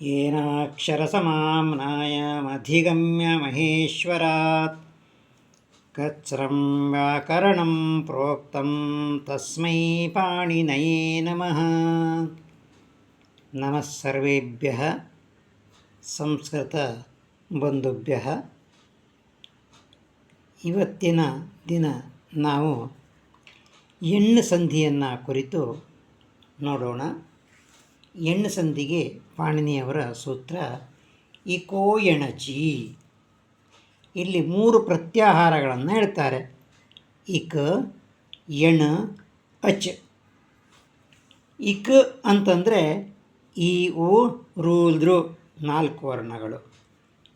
येनाक्षरसमाम्नायमधिगम्य महेश्वरात् कत्स्रं व्याकरणं प्रोक्तं तस्मै पाणिनये नमः नमः सर्वेभ्यः ಸಂಸ್ಕೃತ ಇವತ್ತಿನ ದಿನ ನಾವು ಎಣ್ಣು ಸಂಧಿಯನ್ನು ಕುರಿತು ನೋಡೋಣ ಎಣ್ಣು ಸಂಧಿಗೆ ಪಾಣಿನಿಯವರ ಸೂತ್ರ ಇಕೋ ಎಣಚಿ. ಇಲ್ಲಿ ಮೂರು ಪ್ರತ್ಯಾಹಾರಗಳನ್ನು ಹೇಳ್ತಾರೆ. ಇಕ, ಎಣ, ಅಚ್. ಇಕ್ ಅಂತಂದರೆ ಈ, ಉ ರೂಲ್ದ್ರು ನಾಲ್ಕು ವರ್ಣಗಳು.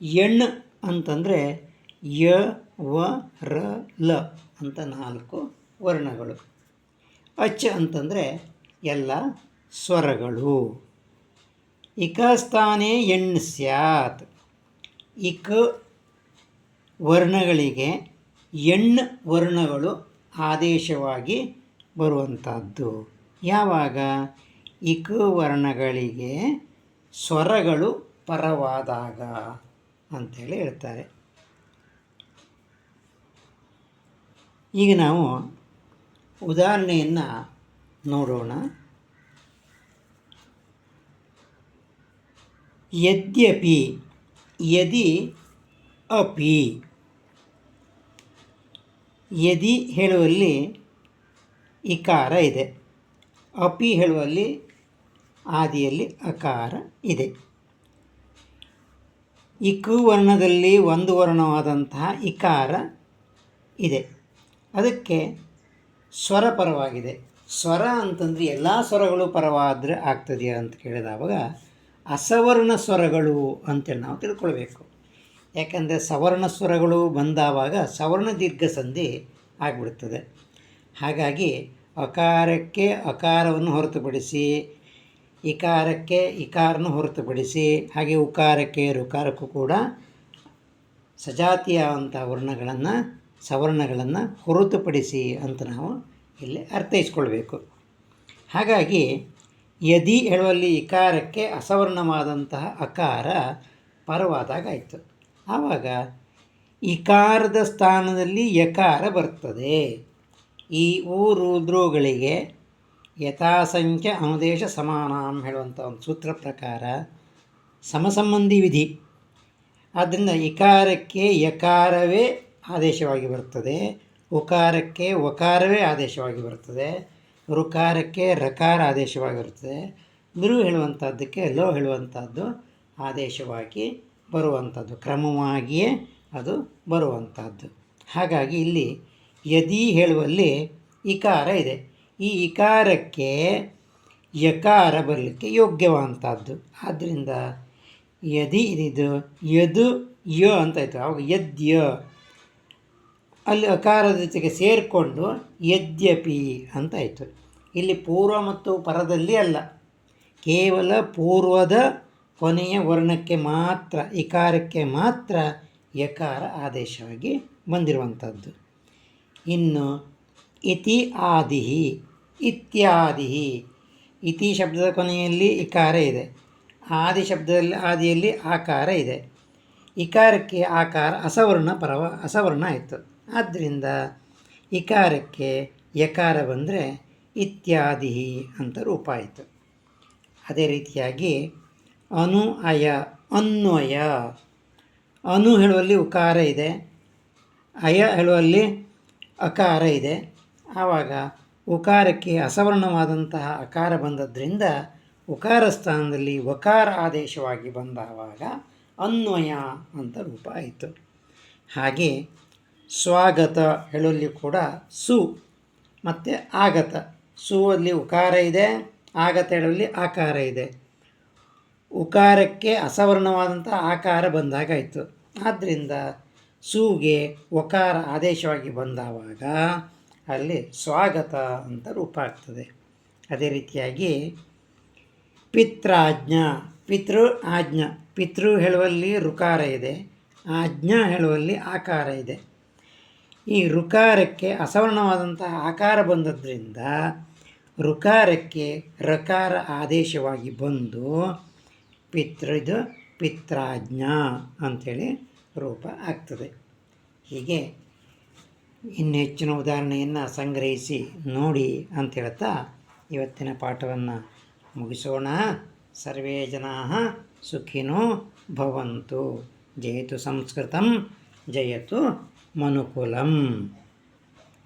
ಎಣ್ ಅಂತಂದರೆ ಯ, ವ, ರ, ಲ ಅಂತ ನಾಲ್ಕು ವರ್ಣಗಳು. ಅಚ್ ಅಂತಂದರೆ ಎಲ್ಲ ಸ್ವರಗಳು. ಇಕಸ್ಥಾನೇ ಎಣ್ ಸ್ಯಾತ್. ಇಕ ವರ್ಣಗಳಿಗೆ ಎಣ್ ವರ್ಣಗಳು ಆದೇಶವಾಗಿ ಬರುವಂಥದ್ದು. ಯಾವಾಗ? ಇಕ ವರ್ಣಗಳಿಗೆ ಸ್ವರಗಳು ಪರವಾದಾಗ ಅಂತೇಳಿ ಹೇಳ್ತಾರೆ. ಈಗ ನಾವು ಉದಾಹರಣೆಯನ್ನು ನೋಡೋಣ. ಯದ್ಯಪಿ ಯದಿ ಅಪಿ ಯದಿ ಹೇಳುವಲ್ಲಿ ಇಕಾರ ಇದೆ. ಅಪಿ ಹೇಳುವಲ್ಲಿ, ಆದಿಯಲ್ಲಿ ಅಕಾರ ಇದೆ. ಇಕು ವರ್ಣದಲ್ಲಿ ಒಂದು ವರ್ಣವಾದಂತಹ ಇಕಾರ ಇದೆ. ಅದಕ್ಕೆ ಸ್ವರ ಪರವಾಗಿದೆ. ಸ್ವರ ಅಂತಂದರೆ ಎಲ್ಲ ಸ್ವರಗಳು ಪರವಾದರೆ ಆಗ್ತದೆಯಾ ಅಂತ ಕೇಳಿದವಾಗ ಅಸವರ್ಣ ಸ್ವರಗಳು ಅಂತೇಳಿ ನಾವು ತಿಳ್ಕೊಳ್ಬೇಕು. ಯಾಕಂದರೆ ಸವರ್ಣ ಸ್ವರಗಳು ಬಂದಾವಾಗ ಸವರ್ಣ ದೀರ್ಘ ಸಂಧಿ ಆಗಿಬಿಡ್ತದೆ. ಹಾಗಾಗಿ ಅಕಾರಕ್ಕೆ ಅಕಾರವನ್ನು ಹೊರತುಪಡಿಸಿ, ಇಕಾರಕ್ಕೆ ಇಕಾರನ ಹೊರತುಪಡಿಸಿ, ಹಾಗೆ ಉಕಾರಕ್ಕೆ ರುಕಾರಕ್ಕೂ ಕೂಡ ಸಜಾತಿಯಾದಂಥ ವರ್ಣಗಳನ್ನು, ಸವರ್ಣಗಳನ್ನು ಹೊರತುಪಡಿಸಿ ಅಂತ ನಾವು ಇಲ್ಲಿ ಅರ್ಥೈಸ್ಕೊಳ್ಬೇಕು. ಹಾಗಾಗಿ ಯದಿ ಹೇಳುವಲ್ಲಿ ಇಕಾರಕ್ಕೆ ಅಸವರ್ಣವಾದಂತಹ ಅಕಾರ ಪರವಾದಾಗ ಆಯಿತು ಆವಾಗ ಇಕಾರದ ಸ್ಥಾನದಲ್ಲಿ ಯಕಾರ ಬರ್ತದೆ. ಈ ಊರುದ್ರುಗಳಿಗೆ ಯಥಾಸಂಖ್ಯ ಅನುದೇಶ ಸಮಾನ ಹೇಳುವಂಥ ಒಂದು ಸೂತ್ರ ಪ್ರಕಾರ ಸಮಸಂಬಂಧಿ ವಿಧಿ. ಆದ್ದರಿಂದ ಇಕಾರಕ್ಕೆ ಯಕಾರವೇ ಆದೇಶವಾಗಿ ಬರ್ತದೆ, ಉಕಾರಕ್ಕೆ ಒಕಾರವೇ ಆದೇಶವಾಗಿ ಬರ್ತದೆ ರುಕಾರಕ್ಕೆ ರಕಾರ ಆದೇಶವಾಗಿರುತ್ತದೆ. ನೃ ಹೇಳುವಂಥದ್ದಕ್ಕೆ ಲೋ ಹೇಳುವಂಥದ್ದು ಆದೇಶವಾಗಿ ಬರುವಂಥದ್ದು ಕ್ರಮವಾಗಿಯೇ ಅದು ಬರುವಂಥದ್ದು ಹಾಗಾಗಿ ಇಲ್ಲಿ ಯದಿ ಹೇಳುವಲ್ಲಿ ಇಕಾರ ಇದೆ. ಈ ಇಕಾರಕ್ಕೆ ಯಕಾರ ಬರಲಿಕ್ಕೆ ಯೋಗ್ಯವಾದಂಥದ್ದು ಆದ್ದರಿಂದ ಯದಿ ಇದಿದು ಯದು ಯ ಅಂತ ಆಯಿತು ಆವಾಗ ಯದ್ಯ ಅಲ್ಲಿ ಅಕಾರದ ಜೊತೆಗೆ ಸೇರಿಕೊಂಡು ಯದ್ಯಪಿ ಅಂತಾಯಿತು ಇಲ್ಲಿ ಪೂರ್ವ ಮತ್ತು ಪರದಲ್ಲಿ ಅಲ್ಲ. ಕೇವಲ ಪೂರ್ವದ ಕೊನೆಯ ವರ್ಣಕ್ಕೆ ಮಾತ್ರ, ಇಕಾರಕ್ಕೆ ಮಾತ್ರ ಯಕಾರ ಆದೇಶವಾಗಿ ಬಂದಿರುವಂಥದ್ದು. ಇನ್ನು ಇತಿ ಆದಿಹಿ ಇತ್ಯಾದಿ ಇತಿ ಶಬ್ದದ ಕೊನೆಯಲ್ಲಿ ಇಕಾರ ಇದೆ. ಆದಿ ಶಬ್ದದಲ್ಲಿ, ಆದಿಯಲ್ಲಿ ಆಕಾರ ಇದೆ. ಇಕಾರಕ್ಕೆ ಆಕಾರ, ಅಸವರ್ಣ ಪರವ, ಅಸವರ್ಣ ಆಯಿತು. ಆದ್ದರಿಂದ ಇಕಾರಕ್ಕೆ ಯಕಾರ ಬಂದರೆ ಇತ್ಯಾದಿ ಅಂತ ರೂಪ ಆಯಿತು. ಅದೇ ರೀತಿಯಾಗಿ ಅನು ಅಯ ಅನ್ವಯ ಅನು ಹೇಳುವಲ್ಲಿ ಉಕಾರ ಇದೆ, ಅಯ ಹೇಳುವಲ್ಲಿ ಅಕಾರ ಇದೆ. ಆವಾಗ ಉಕಾರಕ್ಕೆ ಅಸವರ್ಣವಾದಂತಹ ಅಕಾರ ಬಂದದ್ರಿಂದ ಉಕಾರ ಸ್ಥಾನದಲ್ಲಿ ವಕಾರ ಆದೇಶವಾಗಿ ಬಂದಾವಾಗ ಅನ್ವಯ ಅಂತ ರೂಪ ಆಯಿತು. ಹಾಗೆ ಸ್ವಾಗತ ಹೇಳಲ್ಲಿ ಕೂಡ ಸು, ಮತ್ತು ಆಗತ. ಸುವಲ್ಲಿ ಉಕಾರ ಇದೆ, ಆಗತ ಹೇಳುವಲ್ಲಿ ಆಕಾರ ಇದೆ. ಉಕಾರಕ್ಕೆ ಅಸವರ್ಣವಾದಂಥ ಆಕಾರ ಬಂದಾಗಾಯಿತು. ಆದ್ದರಿಂದ ಸೂಗೆ ಒಕಾರ ಆದೇಶವಾಗಿ ಬಂದಾವಾಗ ಅಲ್ಲಿ ಸ್ವಾಗತ ಅಂತ ರೂಪ ಆಗ್ತದೆ. ಅದೇ ರೀತಿಯಾಗಿ ಪಿತ್ರಾಜ್ಞ, ಪಿತೃ ಆಜ್ಞ. ಪಿತೃ ಹೇಳುವಲ್ಲಿ ರುಕಾರ ಇದೆ, ಆಜ್ಞಾ ಹೇಳುವಲ್ಲಿ ಆಕಾರ ಇದೆ. ಈ ಋಕಾರಕ್ಕೆ ಅಸವರ್ಣವಾದಂತಹ ಆಕಾರ ಬಂದದ್ರಿಂದ ಋಕಾರಕ್ಕೆ ರಕಾರ ಆದೇಶವಾಗಿ ಬಂದು ಪಿತೃ ಇದು ಪಿತ್ರಾಜ್ಞಾ ಅಂಥೇಳಿ ರೂಪ ಆಗ್ತದೆ. ಹೀಗೆ ಇನ್ನು ಹೆಚ್ಚಿನ ಉದಾಹರಣೆಯನ್ನು ಸಂಗ್ರಹಿಸಿ ನೋಡಿ ಅಂತ ಹೇಳ್ತಾ ಇವತ್ತಿನ ಪಾಠವನ್ನು ಮುಗಿಸೋಣ. ಸರ್ವೇ ಜನಾ ಸುಖಿನೋ ಭವಂತು. ಜಯತು ಸಂಸ್ಕೃತಂ, ಜಯತು మనుకులం.